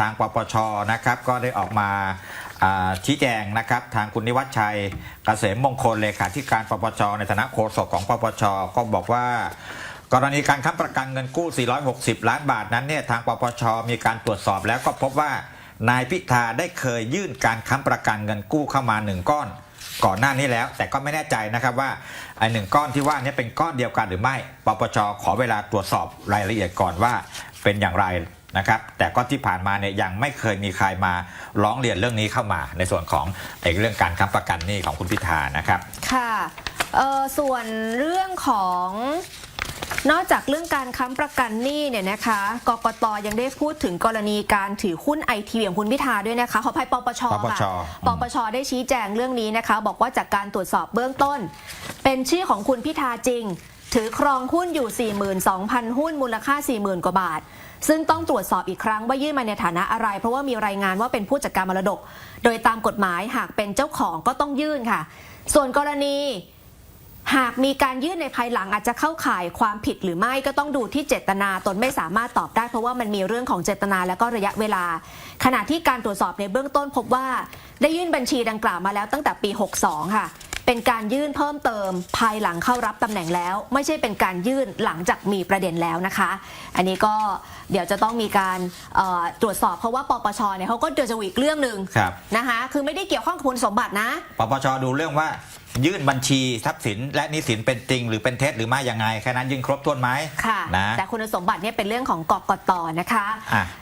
ทางปปชนะครับก็ได้ออกมาชี้แจงนะครับ ทางคุณนิวัฒชัยเกษมมงคลเลขาธิการปปชในฐานะโฆษกของปปชก็บอกว่ากรณีการค้ำประกันเงินกู้ 460 ล้านบาทนั้นเนี่ยทางปปชมีการตรวจสอบแล้วก็พบว่านายพิธาได้เคยยื่นการค้ำประกันเงินกู้เข้ามาหนึ่งก้อน ก่อนหน้านี้แล้ว แต่ก็ไม่แน่ใจนะครับว่าไอ้หนึ่งก้อนที่ว่านี้เป็นก้อนเดียวกันหรือไม่ปปชขอเวลาตรวจสอบรายละเอียดก่อนว่าเป็นอย่างไร นะครับแต่ก็ที่ผ่านมาเนี่ยยังไม่เคยมีใครมาร้องเรียนเรื่องนี้เข้ามา ในส่วนของไอ้เรื่องการค้ำประกันหนี้ของคุณพิธานะครับ ค่ะเอ่อส่วนเรื่องของนอกจากเรื่องการค้ำประกันหนี้เนี่ยนะคะกกตยังได้พูดถึงกรณีการถือหุ้นไอทีของคุณพิธาด้วยนะคะ ขออภัยปปชปปชค่ะอืมปปชได้ชี้แจงเรื่องนี้นะคะ บอกว่าจากการตรวจสอบเบื้องต้น เป็นชื่อของคุณพิธาจริง ถือครองหุ้นอยู่ 42,000 หุ้นมูลค่า 40,000 กว่าบาท ซึ่งต้องตรวจสอบอีกครั้งว่ายื่นมาในฐานะอะไร เพราะว่ามีรายงานว่าเป็นผู้จัดการมรดก โดยตามกฎหมายหากเป็นเจ้าของก็ต้องยื่นค่ะ ส่วนกรณีหากมีการยื่นในภายหลังอาจจะเข้าข่ายความผิดหรือไม่ก็ต้องดูที่เจตนาตนไม่สามารถตอบได้ เพราะว่ามันมีเรื่องของเจตนาและก็ระยะเวลา ขณะที่การตรวจสอบในเบื้องต้นพบว่า ได้ยื่นบัญชีดังกล่าวมาแล้วตั้งแต่ปี 62 ค่ะ เป็นการยื่นเพิ่มเติมภายหลังเข้ารับตำแหน่งแล้ว ไม่ใช่เป็นการยื่นหลังจากมีประเด็นแล้วนะคะ อันนี้ก็เดี๋ยวจะต้องมีการเอ่อตรวจสอบเพราะว่าปปชเนี่ยเขาก็เดือจะอีกเรื่องหนึ่งครับนะคะคือไม่ได้เกี่ยวข้องกับคุณสมบัตินะปปชดูเรื่องว่ายื่นบัญชีทรัพย์สินและหนี้สินเป็นจริง หรือเป็นเท็จหรือไม่ยังไงแค่นั้นยื่นครบถ้วนไหมค่ะนะแต่คุณสมบัติเนี่ยเป็นเรื่องของกกตนะคะอะ